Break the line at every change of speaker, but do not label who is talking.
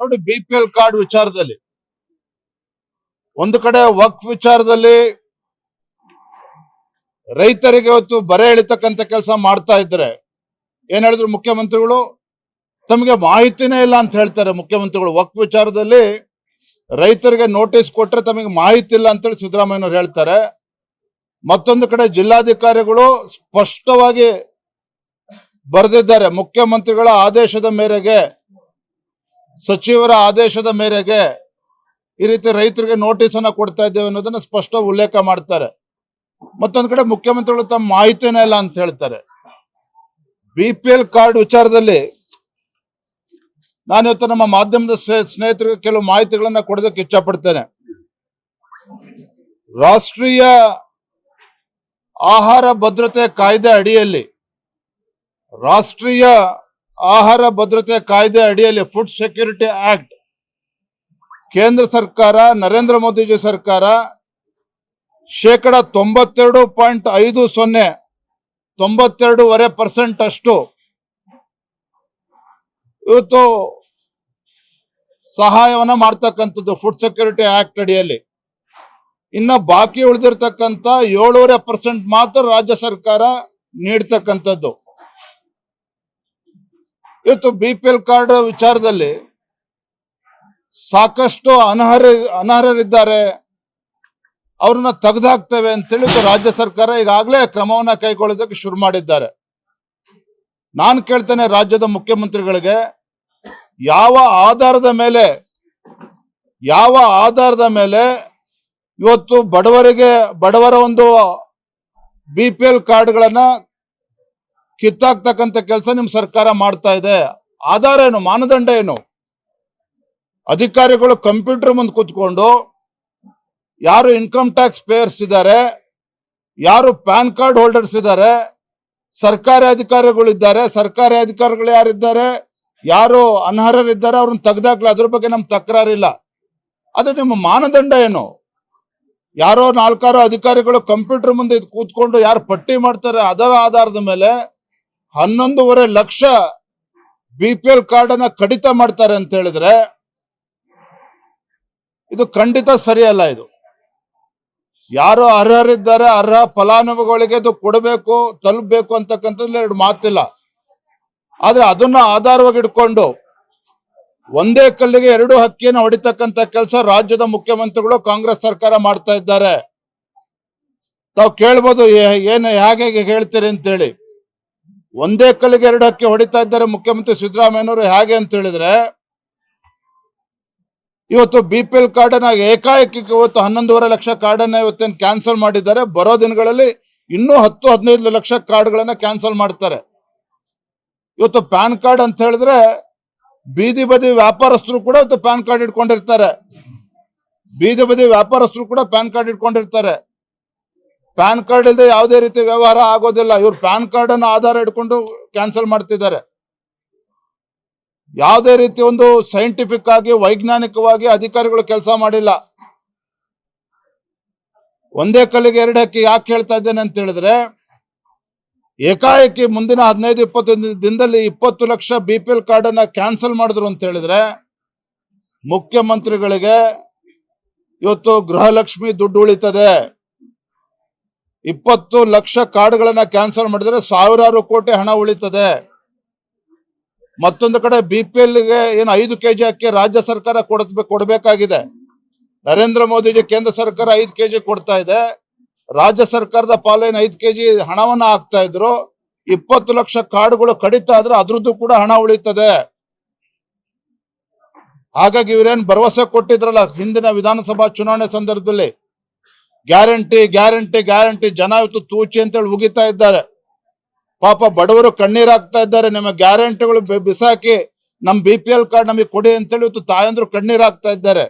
ನೋಡಿ B P L card ವಿಚಾರದಲ್ಲಿ. ಒಂದು ಕಡೆ ವಕ್ ವಿಚಾರದಲ್ಲಿ ರೈತರಿಗೆ ಇವತ್ತು ಬರೆ ಎಳಿತಕ್ಕಂತ ಕೆಲಸ ಮಾಡ್ತಾ ಇದ್ರೆ ಏನ್ ಹೇಳಿದ್ರು ಮುಖ್ಯಮಂತ್ರಿಗಳು? ತಮಗೆ ಮಾಹಿತಿನೇ ಇಲ್ಲ ಅಂತ ಹೇಳ್ತಾರೆ ಮುಖ್ಯಮಂತ್ರಿಗಳು. ವಕ್ ವಿಚಾರದಲ್ಲಿ ರೈತರಿಗೆ ನೋಟಿಸ್ ಕೊಟ್ರೆ ತಮಗೆ ಮಾಹಿತಿ ಇಲ್ಲ ಅಂತೇಳಿ ಸಿದ್ದರಾಮಯ್ಯನವ್ರು ಹೇಳ್ತಾರೆ. ಮತ್ತೊಂದು ಕಡೆ ಜಿಲ್ಲಾಧಿಕಾರಿಗಳು ಸ್ಪಷ್ಟವಾಗಿ ಬರೆದಿದ್ದಾರೆ. ಮುಖ್ಯಮಂತ್ರಿಗಳ ಆದೇಶದ ಮೇರೆಗೆ ಸಚಿವರ ಆದೇಶದ ಮೇರೆಗೆ ಈ ರೀತಿ ರೈತರಿಗೆ ನೋಟಿಸ್ ಅನ್ನ ಕೊಡ್ತಾ ಇದ್ದೇವೆ ಅನ್ನೋದನ್ನ ಸ್ಪಷ್ಟ ಉಲ್ಲೇಖ ಮಾಡ್ತಾರೆ. ಮತ್ತೊಂದ್ ಕಡೆ ಮುಖ್ಯಮಂತ್ರಿಗಳು ತಮ್ಮ ಮಾಹಿತಿನೇ ಇಲ್ಲ ಅಂತ ಹೇಳ್ತಾರೆ. ಬಿ ಪಿ ಎಲ್ ಕಾರ್ಡ್ ವಿಚಾರದಲ್ಲಿ ನಾನಿವತ್ತು ನಮ್ಮ ಮಾಧ್ಯಮದ ಸ್ನೇ- ಸ್ನೇಹಿತರಿಗೆ ಕೆಲವು ಮಾಹಿತಿಗಳನ್ನ ಕೊಡೋದಕ್ಕೆ ಇಚ್ಛಪಡ್ತೇನೆ. ರಾಷ್ಟ್ರೀಯ ಆಹಾರ ಭದ್ರತೆ ಕಾಯ್ದೆ ಅಡಿಯಲ್ಲಿ ರಾಷ್ಟ್ರೀಯ ಆಹಾರ ಭದ್ರತೆ ಕಾಯ್ದೆ ಅಡಿಯಲ್ಲಿ ಫುಡ್ ಸೆಕ್ಯೂರಿಟಿ ಆಕ್ಟ್ ಕೇಂದ್ರ ಸರ್ಕಾರ, ನರೇಂದ್ರ ಮೋದಿಜಿ ಸರ್ಕಾರ ಶೇಕಡ ತೊಂಬತ್ತೆರಡು ಪಾಯಿಂಟ್ ಐದು ಸೊನ್ನೆ, ತೊಂಬತ್ತೆರಡೂವರೆ ಪರ್ಸೆಂಟ್ ಅಷ್ಟು. ಇವತ್ತು ಸಹಾಯವನ್ನು ಮಾಡ್ತಕ್ಕಂಥದ್ದು ಫುಡ್ ಸೆಕ್ಯೂರಿಟಿ ಆಕ್ಟ್ ಅಡಿಯಲ್ಲಿ. ಇನ್ನ ಬಾಕಿ ಉಳಿದಿರ್ತಕ್ಕಂಥ ಏಳೂವರೆ ಪರ್ಸೆಂಟ್ ಮಾತ್ರ ರಾಜ್ಯ ಸರ್ಕಾರ ನೀಡ್ತಕ್ಕಂಥದ್ದು. ಇವತ್ತು ಬಿ ಪಿ ಎಲ್ ಕಾರ್ಡ್ ವಿಚಾರದಲ್ಲಿ ಸಾಕಷ್ಟು ಅನರ್ಹ, ಅನರ್ಹರಿದ್ದಾರೆ. ಅವ್ರನ್ನ ತೆಗೆದಾಕ್ತೇವೆ ಅಂತೇಳಿ ರಾಜ್ಯ ಸರ್ಕಾರ ಈಗಾಗಲೇ ಕ್ರಮವನ್ನ ಕೈಗೊಳ್ಳೋದಕ್ಕೆ ಶುರು ಮಾಡಿದ್ದಾರೆ. ನಾನು ಕೇಳ್ತೇನೆ ರಾಜ್ಯದ ಮುಖ್ಯಮಂತ್ರಿಗಳಿಗೆ, ಯಾವ ಆಧಾರದ ಮೇಲೆ, ಯಾವ ಆಧಾರದ ಮೇಲೆ ಇವತ್ತು ಬಡವರಿಗೆ, ಬಡವರ ಒಂದು ಬಿ ಪಿ ಎಲ್ ಕಾರ್ಡ್ಗಳನ್ನ ಕಿತ್ತಾಕ್ತಕ್ಕಂಥ ಕೆಲಸ ನಿಮ್ಮ ಸರ್ಕಾರ ಮಾಡ್ತಾ ಇದೆ. ಆಧಾರ ಏನು? ಮಾನದಂಡ ಏನು? ಅಧಿಕಾರಿಗಳು ಕಂಪ್ಯೂಟರ್ ಮುಂದೆ ಕೂತ್ಕೊಂಡು ಯಾರು ಇನ್ಕಮ್ ಟ್ಯಾಕ್ಸ್ ಪೇಯರ್ಸ್ ಇದ್ದಾರೆ, ಯಾರು ಪ್ಯಾನ್ ಕಾರ್ಡ್ ಹೋಲ್ಡರ್ಸ್ ಇದ್ದಾರೆ, ಸರ್ಕಾರಿ ಅಧಿಕಾರಿಗಳಿದ್ದಾರೆ ಸರ್ಕಾರಿ ಅಧಿಕಾರಿಗಳು ಯಾರಿದ್ದಾರೆ ಯಾರು ಅನರ್ಹರಿದ್ದಾರೆ ಅವ್ರನ್ನ ತೆಗ್ದಾಕ್ಲ. ಅದ್ರ ಬಗ್ಗೆ ನಮ್ ತಕರಾರಿಲ್ಲ. ಅದು ನಿಮ್ಮ ಮಾನದಂಡ ಏನು? ಯಾರೋ ನಾಲ್ಕಾರು ಅಧಿಕಾರಿಗಳು ಕಂಪ್ಯೂಟರ್ ಮುಂದೆ ಕೂತ್ಕೊಂಡು ಯಾರು ಪಟ್ಟಿ ಮಾಡ್ತಾರೆ ಅದರ ಆಧಾರದ ಮೇಲೆ ಹನ್ನೊಂದೂವರೆ lakh B P L card ಅನ್ನ ಕಡಿತ ಮಾಡ್ತಾರೆ ಅಂತ ಹೇಳಿದ್ರೆ ಇದು ಖಂಡಿತ ಸರಿಯಲ್ಲ ಇದು. ಯಾರು ಅರ್ಹರಿದ್ದಾರೆ, ಅರ್ಹ ಫಲಾನುಭವಿಗಳಿಗೆ ಇದು ಕೊಡಬೇಕು, ತಲುಪಬೇಕು ಅಂತಕ್ಕಂಥದ್ದು ಎರಡು ಮಾತಿಲ್ಲ. ಆದ್ರೆ ಅದನ್ನ ಆಧಾರವಾಗಿ ಇಟ್ಕೊಂಡು ಒಂದೇ ಕಲ್ಲಿಗೆ ಎರಡು ಹಕ್ಕಿಯನ್ನು ಹೊಡಿತಕ್ಕಂತ ಕೆಲಸ ರಾಜ್ಯದ ಮುಖ್ಯಮಂತ್ರಿಗಳು ಕಾಂಗ್ರೆಸ್ ಸರ್ಕಾರ ಮಾಡ್ತಾ ಇದ್ದಾರೆ. ತಾವು ಕೇಳ್ಬೋದು ಏನು ಹೇಗೆ ಹೇಳ್ತೀರಿ ಅಂತೇಳಿ. ಒಂದೇ ಕಲ್ಲಿಗೆ ಎರಡು ಹಕ್ಕಿ ಹೊಡಿತಾ ಇದ್ದಾರೆ ಮುಖ್ಯಮಂತ್ರಿ ಸಿದ್ದರಾಮಯ್ಯನವರು. ಹೇಗೆ ಅಂತ ಹೇಳಿದ್ರೆ, ಇವತ್ತು ಬಿ ಪಿ ಎಲ್ ಕಾರ್ಡ್ ಅನ್ನ ಏಕಾಏಕಿ ಇವತ್ತು ಹನ್ನೊಂದೂವರೆ ಲಕ್ಷ ಕಾರ್ಡ್ ಅನ್ನ ಇವತ್ತೇನು ಕ್ಯಾನ್ಸಲ್ ಮಾಡಿದ್ದಾರೆ. ಬರೋ ದಿನಗಳಲ್ಲಿ ಇನ್ನೂ ಹತ್ತು, ಹದಿನೈದು ಲಕ್ಷ ಕಾರ್ಡ್ಗಳನ್ನ ಕ್ಯಾನ್ಸಲ್ ಮಾಡ್ತಾರೆ. ಇವತ್ತು ಪ್ಯಾನ್ ಕಾರ್ಡ್ ಅಂತ ಹೇಳಿದ್ರೆ ಬೀದಿ ಬದಿ ವ್ಯಾಪಾರಸ್ಥರು ಕೂಡ ಇವತ್ತು ಪ್ಯಾನ್ ಕಾರ್ಡ್ ಇಟ್ಕೊಂಡಿರ್ತಾರೆ. ಬೀದಿ ಬದಿ ವ್ಯಾಪಾರಸ್ಥರು ಕೂಡ ಪ್ಯಾನ್ ಕಾರ್ಡ್ ಇಟ್ಕೊಂಡಿರ್ತಾರೆ. ಪ್ಯಾನ್ ಕಾರ್ಡ್ ಇಲ್ಲದೆ ಯಾವುದೇ ರೀತಿ ವ್ಯವಹಾರ ಆಗೋದಿಲ್ಲ. ಇವ್ರು ಪ್ಯಾನ್ ಕಾರ್ಡ್ ಅನ್ನು ಆಧಾರ ಇಟ್ಕೊಂಡು ಕ್ಯಾನ್ಸಲ್ ಮಾಡ್ತಿದ್ದಾರೆ. ಯಾವುದೇ ರೀತಿ ಒಂದು ಸೈಂಟಿಫಿಕ್ ಆಗಿ, ವೈಜ್ಞಾನಿಕವಾಗಿ ಅಧಿಕಾರಿಗಳು ಕೆಲಸ ಮಾಡಿಲ್ಲ. ಒಂದೇ ಕಲ್ಲಿಗೆ ಎರಡು ಹಕ್ಕಿ ಯಾಕೆ ಹೇಳ್ತಾ ಇದ್ದೇನೆ ಅಂತ ಹೇಳಿದ್ರೆ, ಏಕಾಏಕಿ ಮುಂದಿನ ಹದಿನೈದು ಇಪ್ಪತ್ತು ದಿನ- ದಿನದಲ್ಲಿ ಇಪ್ಪತ್ತು lakh B P L card ಅನ್ನ ಕ್ಯಾನ್ಸಲ್ ಮಾಡಿದ್ರು ಅಂತ ಹೇಳಿದ್ರೆ, ಮುಖ್ಯಮಂತ್ರಿಗಳಿಗೆ ಇವತ್ತು ಗೃಹಲಕ್ಷ್ಮಿ ದುಡ್ಡು ಉಳಿತದೆ. ಇಪ್ಪತ್ತು ಲಕ್ಷ ಕಾರ್ಡ್ಗಳನ್ನ ಕ್ಯಾನ್ಸಲ್ ಮಾಡಿದ್ರೆ ಸಾವಿರಾರು ಕೋಟಿ ಹಣ ಉಳಿತದೆ. ಮತ್ತೊಂದು ಕಡೆ ಬಿ ಪಿ ಗೆ ಏನು ಐದು ಕೆಜಿ ಅಕ್ಕಿ ರಾಜ್ಯ ಸರ್ಕಾರ ಕೊಡಬೇಕು ಕೊಡಬೇಕಾಗಿದೆ. ನರೇಂದ್ರ ಮೋದಿಜಿ ಕೇಂದ್ರ ಸರ್ಕಾರ ಐದು ಕೆಜಿ ಕೊಡ್ತಾ ಇದೆ. ರಾಜ್ಯ ಸರ್ಕಾರದ ಪಾಲೇನು ಐದು ಕೆಜಿ ಹಣವನ್ನ ಹಾಕ್ತಾ ಇದ್ರು. ಇಪ್ಪತ್ತು ಲಕ್ಷ ಕಾರ್ಡ್ಗಳು ಕಡಿತ ಆದ್ರೆ ಅದ್ರದ್ದು ಕೂಡ ಹಣ ಉಳಿತದೆ. ಹಾಗಾಗಿ ಇವರೇನ್ ಭರವಸೆ ಕೊಟ್ಟಿದ್ರಲ್ಲ ಹಿಂದಿನ ವಿಧಾನಸಭಾ ಚುನಾವಣೆ ಸಂದರ್ಭದಲ್ಲಿ. ಗ್ಯಾರಂಟಿ ಗ್ಯಾರಂಟಿ ಗ್ಯಾರಂಟಿ, ಜನ ಇವತ್ತು ತೂಚಿ ಅಂತೇಳಿ ಉಗಿತಾ ಇದ್ದಾರೆ. ಪಾಪ ಬಡವರು ಕಣ್ಣೀರಾಗ್ತಾ ಇದ್ದಾರೆ. ನಿಮ್ಮ ಗ್ಯಾರಂಟಿಗಳು ಬಿಸಾಕಿ ನಮ್ ಬಿ ಪಿ ಎಲ್ ಕಾರ್ಡ್ ನಮಗೆ ಕೊಡಿ ಅಂತೇಳಿ ಇವತ್ತು ತಾಯಂದ್ರು ಕಣ್ಣೀರಾಗ್ತಾ ಇದ್ದಾರೆ.